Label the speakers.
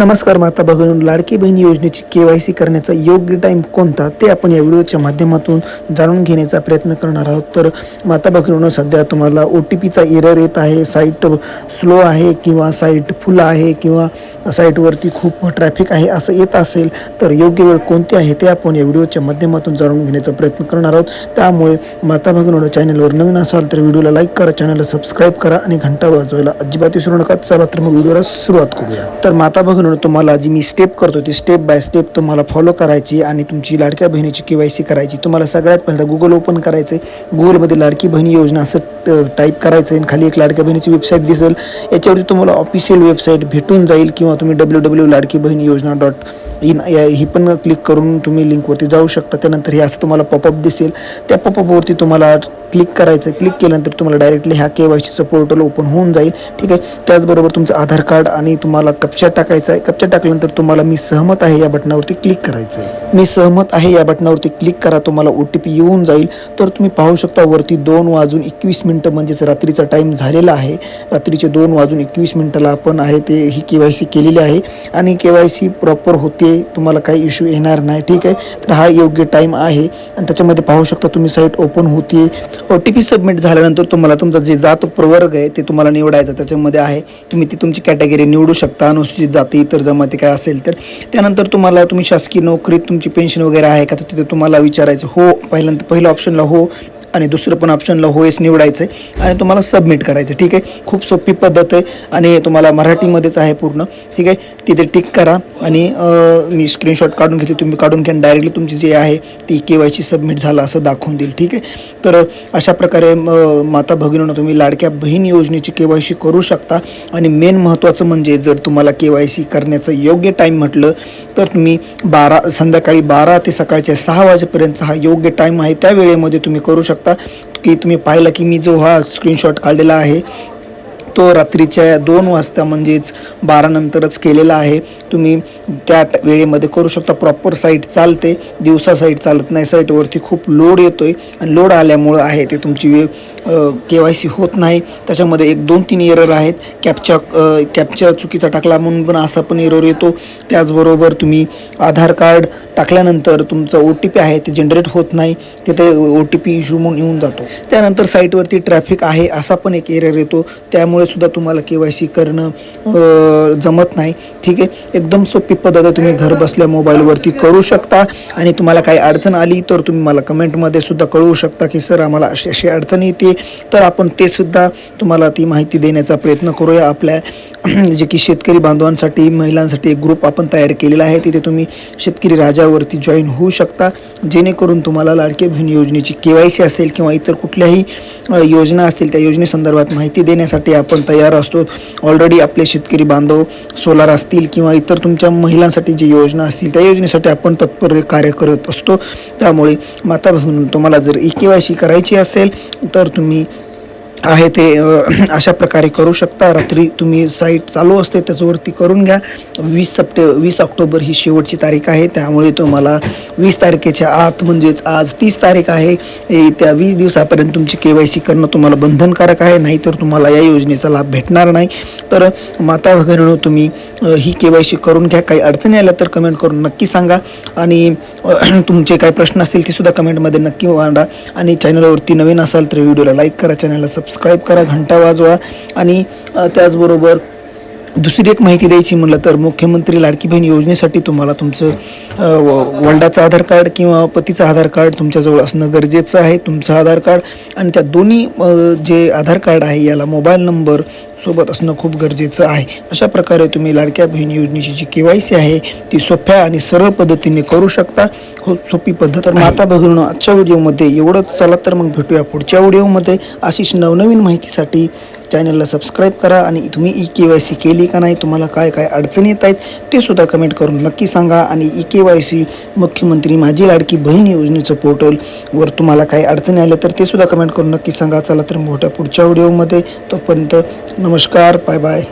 Speaker 1: नमस्कार माता भगिनी लाडकी बहीण योजनेची के वाय सी करण्याचा योग्य टाईम कोणता ते आपण या व्हिडिओच्या माध्यमातून जाणून घेण्याचा प्रयत्न करणार आहोत. तर माता भगिनीनं सध्या तुम्हाला ओ टी पीचा एरर येत आहे साईट स्लो आहे किंवा साईट फुल आहे किंवा साईटवरती खूप ट्रॅफिक आहे असं येत असेल तर योग्य वेळ कोणती आहे ते आपण या व्हिडिओच्या माध्यमातून जाणून घेण्याचा प्रयत्न करणार आहोत. त्यामुळे माता भगिनीनं चॅनलवर नवीन असाल तर व्हिडिओला लाईक करा चॅनलला सबस्क्राईब करा आणि घंटा वाजवायला अजिबात विसरू नका. चला तर मग व्हिडिओला सुरुवात करूया. तर माता भगिनीनं तुम्हाला जी मी स्टेप करतो ती स्टेप बाय स्टेप तुम्हाला फॉलो करायची आणि तुमची लाडक्या बहिणीची के वाय सी करायची. तुम्हाला सगळ्यात पहिल्यांदा गुगल ओपन करायचं आहे गुगलमध्ये लाडकी बहिणी योजना असं टाईप करायचं आहे आणि खाली एक लाडक्या बहिणीची वेबसाईट दिसेल. याच्यावरती तुम्हाला ऑफिशियल वेबसाईट भेटून जाईल किंवा तुम्ही डब्ल्यू डब्ल्यू लाडकी बहिणी योजना डॉट इन ही पण क्लिक करून तुम्ही लिंकवरती जाऊ शकता. त्यानंतर हे असं तुम्हाला पॉपअप दिसेल. त्या पॉपअपवरती तुम्हाला क्लिक करायचं क्लिक केल्यानंतर तुम्हाला डायरेक्टली ह्या के वाय सीचं पोर्टल ओपन होऊन जाईल. ठीक आहे? त्याचबरोबर तुमचं आधार कार्ड आणि तुम्हाला कप्चा टाकायचा आहे. कप्चा टाकल्यानंतर तुम्हाला मी सहमत आहे या बटनावरती क्लिक करायचं आहे. मी सहमत आहे या बटनावरती क्लिक करा तुम्हाला ओ टी पी येऊन जाईल. तर तुम्ही पाहू शकता वरती दोन वाजून एकवीस मिनटं म्हणजेच रात्रीचा टाईम झालेला आहे. रात्रीचे दोन वाजून एकवीस मिनटाला आपण आहे ते ही के वाय सी केलेली आहे. आणि के वाय सी प्रॉपर होते तुम्हाला काही इश्यू येणार नाही ठीक आहे? तर हा योग्य टाईम आहे. आणि त्याच्यामध्ये पाहू शकता तुम्ही साईट ओपन होते ओ टी पी सबमिट झाल्यानंतर तुम्हाला तुमचा जे जात प्रवर्ग आहे ते तुम्हाला निवडायचं त्याच्यामध्ये आहे. तुम्ही ती तुमची कॅटेगरी निवडू शकता अनुसूचित जाती इतर जमाती काय असेल तर. त्यानंतर तुम्हाला तुम्ही शासकीय नोकरीत तुमची पेन्शन वगैरे आहे का तर तिथे तुम्हाला विचारायचं हो पहिल्यांदा पहिल्या ऑप्शनला हो आणि दुसरं पण ऑप्शनला होयस निवडायचं आहे आणि तुम्हाला सबमिट करायचं ठीक आहे? खूप सोपी पद्धत आहे आणि तुम्हाला मराठीमध्येच आहे पूर्ण ठीक आहे? तिथे टिक करा आणि मी स्क्रीनशॉट काढून घेतली तुम्ही काढून घ्या डायरेक्टली तुमची जी आहे ती के वाय सी सबमिट झालं असं दाखवून देईल. ठीक आहे? तर अशा प्रकारे माता भगिनीनं तुम्ही लाडक्या बहीण योजनेची के वाय सी करू शकता. आणि मेन महत्त्वाचं म्हणजे जर तुम्हाला के वाय सी करण्याचं योग्य टाईम म्हटलं तर तुम्ही बारा संध्याकाळी बारा ते सकाळच्या सहा वाजेपर्यंत हा योग्य टाईम आहे. त्या वेळेमध्ये तुम्ही करू शकता. की तुम्ही पाहिलं की मी जो हा स्क्रीनशॉट काढलेला आहे तो रात्रीच्या दोन वाजता म्हणजेच बारानंतरच केलेला आहे. तुम्ही त्या वेळेमध्ये करू शकता. प्रॉपर साईट चालते. दिवसा साईट चालत नाही. साईटवरती खूप लोड येतो आहे आणि लोड आल्यामुळं आहे ते तुमची वे के वाय सी होत नाही. त्याच्यामध्ये एक दोन तीन एरर आहेत. कॅपच्या कॅपच्या चुकीचा टाकला म्हणून पण असा पण एरर येतो. त्याचबरोबर तुम्ही आधार कार्ड टाकल्यानंतर तुमचं ओ टी पी आहे ते जनरेट होत नाही तिथे ओ टी पी इश्यू म्हणून येऊन जातो. त्यानंतर साईटवरती ट्रॅफिक आहे असा पण एक एरियर येतो. त्यामुळे सुद्धा तुम्हाला के वाय सी करणं जमत नाही. ठीक आहे? एकदम सोपी पद्धत आहे. तुम्ही घर बसल्या मोबाईलवरती करू शकता. आणि तुम्हाला काही अडचण आली तर तुम्ही मला कमेंटमध्ये सुद्धा कळवू शकता की सर आम्हाला अशी अशी अडचण येते. तर आपण ते सुद्धा तुम्हाला ती माहिती देण्याचा प्रयत्न करूया आपल्या जे की शेतकरी बांधवांसाठी महिलांसाठी एक ग्रुप आपण तयार केलेला आहे. तिथे तुम्ही शेतकरी राजावरती जॉईन होऊ शकता. जेणेकरून तुम्हाला लाडके बहीण योजनेची के वाय सी असेल किंवा इतर कुठल्याही योजना असतील त्या योजनेसंदर्भात माहिती देण्यासाठी आपण तयार असतो. ऑलरेडी आपले शेतकरी बांधव सोलार असतील किंवा इतर तुमच्या महिलांसाठी जी योजना असतील त्या योजनेसाठी आपण तत्पर कार्य करत असतो. त्यामुळे माता बहिणी तुम्हाला जर ई के वाय सी करायची असेल तर तुम्ही आहे ते अशा प्रकारे करू शकता. रात्री तुम्ही साईट चालू असते त्याच्यावरती करून घ्या. वीस सप्टे वीस ऑक्टोबर ही शेवटची तारीख आहे. त्यामुळे तुम्हाला वीस तारखेच्या आत म्हणजेच आज तीस तारीख आहे. त्या वीस दिवसापर्यंत तुमची के वाय सी करणं तुम्हाला बंधनकारक आहे. नाहीतर तुम्हाला या योजनेचा लाभ भेटणार नाही. तर माता वगैरे तुम्ही ही के वाय सी करून घ्या. काही अडचणी आल्या तर कमेंट करून नक्की सांगा. आणि तुमचे काही प्रश्न असतील ते सुद्धा कमेंटमध्ये नक्की मांडा. आणि चॅनलवरती नवीन असाल तर व्हिडिओला लाईक करा. चॅनलला सबस्क्राईब करा घंटा वाजवा. आणि त्याचबरोबर दुसरी एक माहिती द्यायची म्हटलं तर मुख्यमंत्री लाडकी बहीण योजनेसाठी तुम्हाला तुमचं व- वडिलाचं आधार कार्ड किंवा पतीचं आधार कार्ड तुमच्याजवळ असणं गरजेचं आहे. तुमचं आधार कार्ड आणि त्या दोन्ही जे आधार कार्ड आहे याला मोबाईल नंबर सोबत असणं खूप गरजेचं आहे. अशा प्रकारे तुम्ही लाडक्या बहीण योजनेची जी के वाय सी आहे ती सोप्या आणि सरळ पद्धतीने करू शकता. हो सोपी पद्धत तर माता भगिनीनं आजच्या व्हिडिओमध्ये एवढंच. चला तर मग भेटूया पुढच्या व्हिडिओमध्ये. अशीच नवनवीन माहितीसाठी चॅनलला सबस्क्राईब करा आणि तुम्ही ई के वाय सी केली का नाही तुम्हाला काय काय अडचणी येत आहेत ते सुद्धा कमेंट करून नक्की सांगा. आणि ई के वाय सी मुख्यमंत्री माझी लाडकी बहीण योजनेचं पोर्टलवर तुम्हाला काही अडचणी आल्या तर ते सुद्धा कमेंट करून नक्की सांगा. चला तर मोठ्या पुढच्या व्हिडिओमध्ये तोपर्यंत नमस्कार बाय बाय